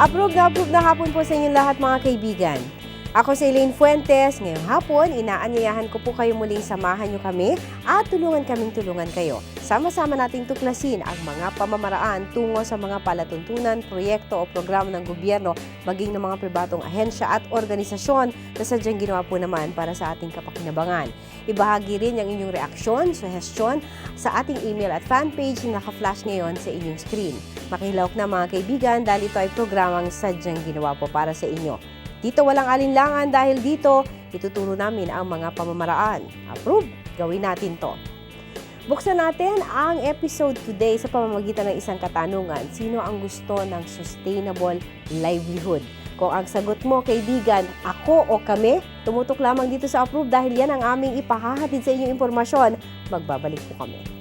Approve na approve na hapon po sa inyong lahat mga kaibigan. Ako si Elaine Fuentes. Ngayong hapon, inaanyayahan ko po kayo muling samahan nyo kami at tulungan kaming tulungan kayo. Sama-sama nating tuklasin ang mga pamamaraan tungo sa mga palatuntunan, proyekto o programa ng gobyerno, maging ng mga pribadong ahensya at organisasyon na sadyang ginawa po naman para sa ating kapakinabangan. Ibahagi rin ang inyong reaksyon, suhestyon sa ating email at fanpage na naka-flash ngayon sa inyong screen. Makilawak na mga kaibigan dahil ito ay programang sadyang ginawa po para sa inyo. Dito walang alinlangan dahil dito ituturo namin ang mga pamamaraan. Approve? Gawin natin to. Buksan natin ang episode today sa pamamagitan ng isang katanungan. Sino ang gusto ng sustainable livelihood? Kung ang sagot mo, kaibigan, ako o kami, tumutok lamang dito sa approve dahil yan ang aming ipahahatid sa inyong impormasyon. Magbabalik po kami.